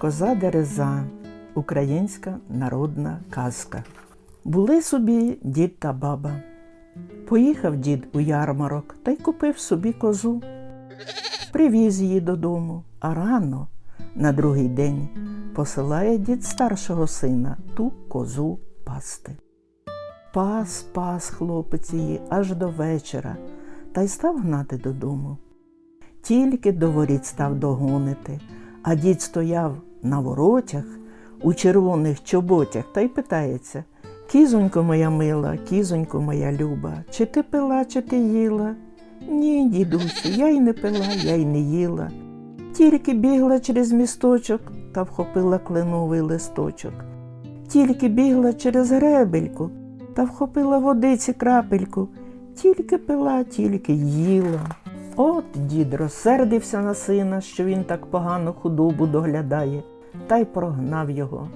Коза Дереза українська народна казка. Були собі дід та баба. Поїхав дід у ярмарок та й купив собі козу. Привіз її додому, а рано, на другий день, посилає дід старшого сина ту козу пасти. Пас, пас хлопець її аж до вечора та й став гнати додому. Тільки до воріт став догонити, а дід стояв на воротях у червоних чоботях та й питається Кізонько моя мила, кізонько моя люба, чи ти пила, чи ти їла? Ні, дідусю, я й не пила, я й не їла. Тільки бігла через місточок та вхопила кленовий листочок. Тільки бігла через гребельку та вхопила водиці крапельку. Тільки пила, тільки їла. От дід розсердився на сина, що він так погано худобу доглядає, та й прогнав його.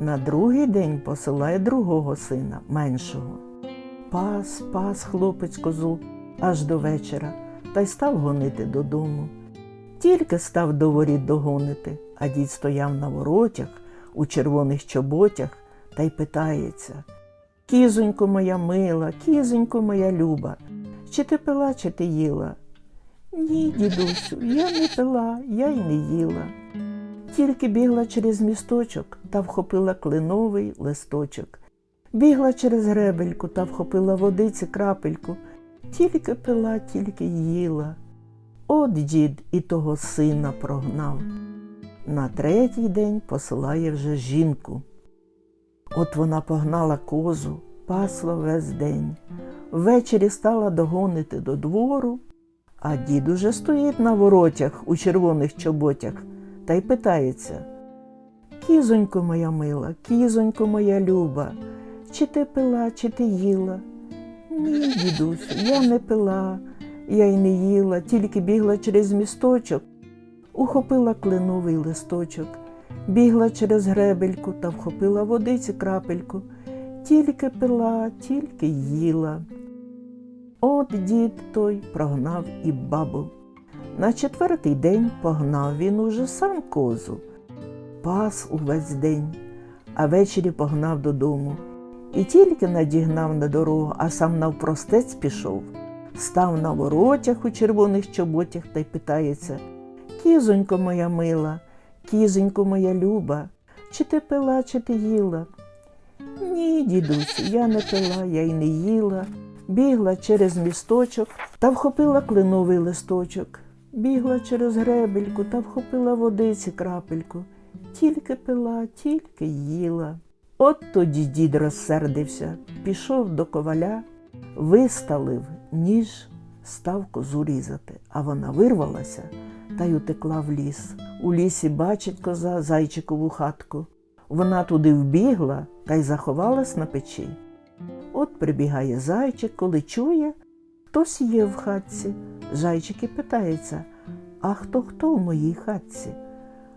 На другий день посилає другого сина, меншого. Пас, пас хлопець козу аж до вечора та й став гонити додому. Тільки став до воріт догонити, а дід стояв на воротях у червоних чоботях та й питається Кізонько моя мила, кізонько моя люба, чи ти пила, чи ти їла? Ні, дідусю, я не пила, я й не їла. Тільки бігла через місточок та вхопила клиновий листочок. Бігла через гребельку та вхопила водиці крапельку. Тільки пила, тільки їла. От дід і того сина прогнав. На третій день посилає вже жінку. От вона погнала козу, пасла весь день. Ввечері стала догонити до двору, а дід уже стоїть на воротях у червоних чоботях та й питається Кізонько моя мила, кізонько моя люба, чи ти пила, чи ти їла? Ні, дідусю, я не пила, я й не їла, тільки бігла через місточок, ухопила кленовий листочок, бігла через гребельку та вхопила водиці крапельку, тільки пила, тільки їла. От дід той прогнав і бабу. На четвертий день погнав він уже сам козу, пас увесь день, а ввечері погнав додому. І тільки надігнав на дорогу, а сам навпростець пішов, став на воротях у червоних чоботях та й питається Кізонько моя мила, кізонько моя люба, чи ти пила, чи ти їла? Ні, дідусю, я не пила, я й не їла. Бігла через місточок та вхопила кленовий листочок. Бігла через гребельку та вхопила водиці крапельку. Тільки пила, тільки їла. От тоді дід розсердився, пішов до коваля, виставив ніж, став козу а вона вирвалася та й утекла в ліс. У лісі бачить коза зайчикову хатку. Вона туди вбігла та й заховалась на печі. От прибігає зайчик, коли чує, хтось є в хатці. Зайчик і питається, а хто хто в моїй хатці?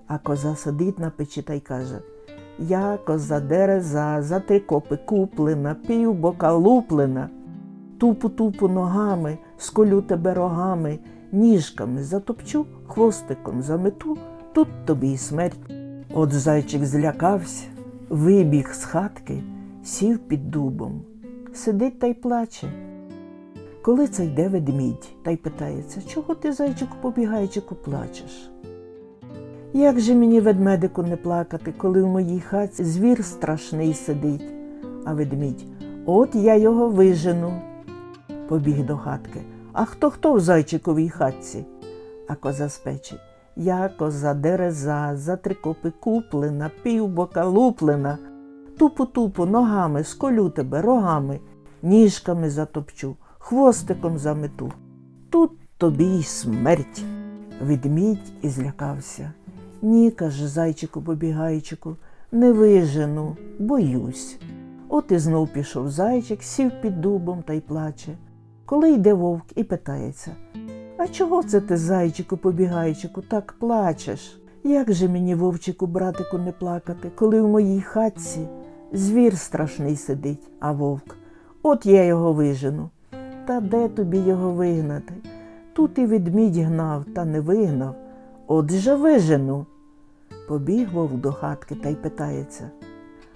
А коза сидить на печі та й каже Я коза дереза, за три копи куплена, пів бока луплена, тупу тупу ногами, сколю тебе рогами, ніжками затопчу, хвостиком замету, тут тобі й смерть. От зайчик злякався, вибіг з хатки, сів під дубом, сидить та й плаче. Коли це йде ведмідь та й питається, чого ти, зайчику, побігайчику, плачеш? Як же мені ведмедику не плакати, коли в моїй хаті звір страшний сидить, а ведмідь, от я його вижену. Побіг до хатки. А хто хто в зайчиковій хатці? А коза з печі. Я коза дереза, за три копи куплена, півбока луплена, тупу-тупу ногами сколю тебе рогами, ніжками затопчу, хвостиком замету. Тут тобі й смерть. Ведмідь і злякався. Ні, каже зайчику побігайчику, не вижену, боюсь. От і знов пішов зайчик, сів під дубом та й плаче. Коли йде вовк і питається А чого це ти, зайчику побігайчику, так плачеш? Як же мені, вовчику, братику, не плакати, коли в моїй хатці звір страшний сидить, а вовк. От я його вижену. Та де тобі його вигнати? Тут і ведмідь гнав, та не вигнав. От же вижену. Побіг вовк до хатки та й питається.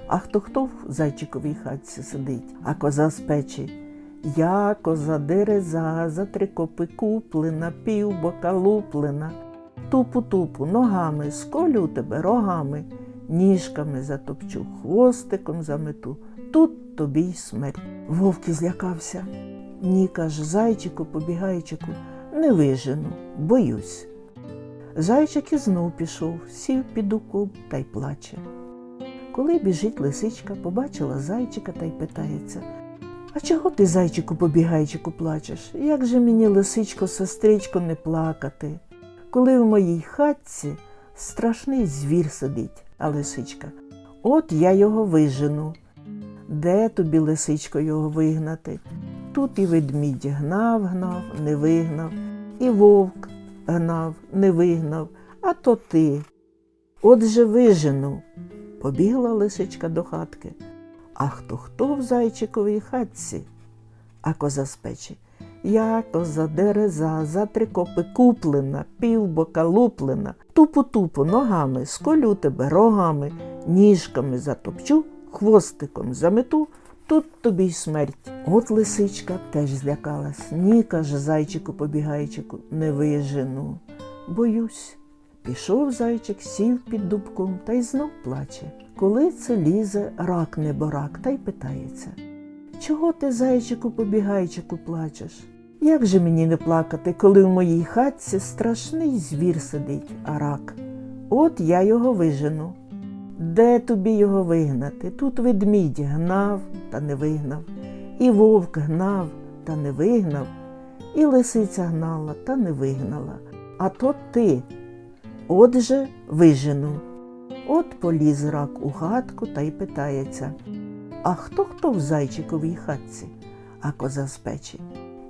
А хто хто в зайчиковій хатці сидить, а коза з печі? Я коза дереза, за три копи куплена, пів бока луплена. Тупу-тупу ногами сколю тебе рогами, ніжками затопчу, хвостиком замету. Тут тобі й смерть. Вовк злякався. Ні, каже, зайчику, побігайчику, не вижену, боюсь. Зайчик і знов пішов, сів під укоп та й плаче. Коли біжить лисичка, побачила зайчика та й питається А чого ти, зайчику, побігайчику, плачеш? Як же мені, лисичко, сестричко, не плакати? Коли в моїй хатці страшний звір сидить, а лисичка. От я його вижену. Де тобі, лисичко, його вигнати? Тут і ведмідь гнав, гнав, не вигнав, і вовк гнав, не вигнав, а то ти. Отже вижену. Побігла лисичка до хатки. А хто хто в зайчиковій хатці? А коза з печі. Я коза дереза, за три копи куплена, півбока луплена, тупу-тупу ногами, сколю тебе рогами, ніжками затопчу, хвостиком замету, тут тобі й смерть. От лисичка теж злякалась. Ні, каже зайчику побігайчику, не вижену. Боюсь. Пішов зайчик, сів під дубком та й знов плаче. Коли це лізе рак неборак та й питається. Чого ти, зайчику, побігайчику, плачеш? Як же мені не плакати, коли в моїй хатці страшний звір сидить, а рак? От я його вижену. Де тобі його вигнати? Тут ведмідь гнав та не вигнав, і вовк гнав та не вигнав, і лисиця гнала та не вигнала. А то ти. Отже, вижену. От поліз рак у хатку та й питається. А хто хто в зайчиковій хатці? А коза з печі.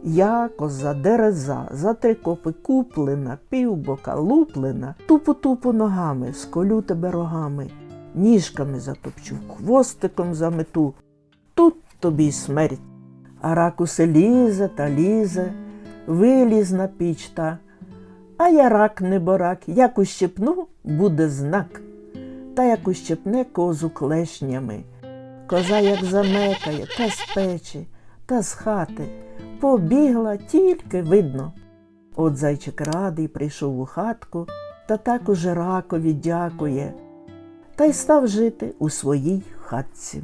Я коза дереза, за три копи куплена, півбока луплена, тупу-тупу ногами, сколю тебе рогами, ніжками затопчу, хвостиком замету. Тут тобі й смерть. А рак усе лізе та лізе, виліз на піч та. А я рак не борак, як ущипну, буде знак. Та як ущипне козу клешнями. Коза як замекає, та з печі, та з хати. Побігла тільки видно. От зайчик радий прийшов у хатку та так уже ракові дякує, та й став жити у своїй хатці.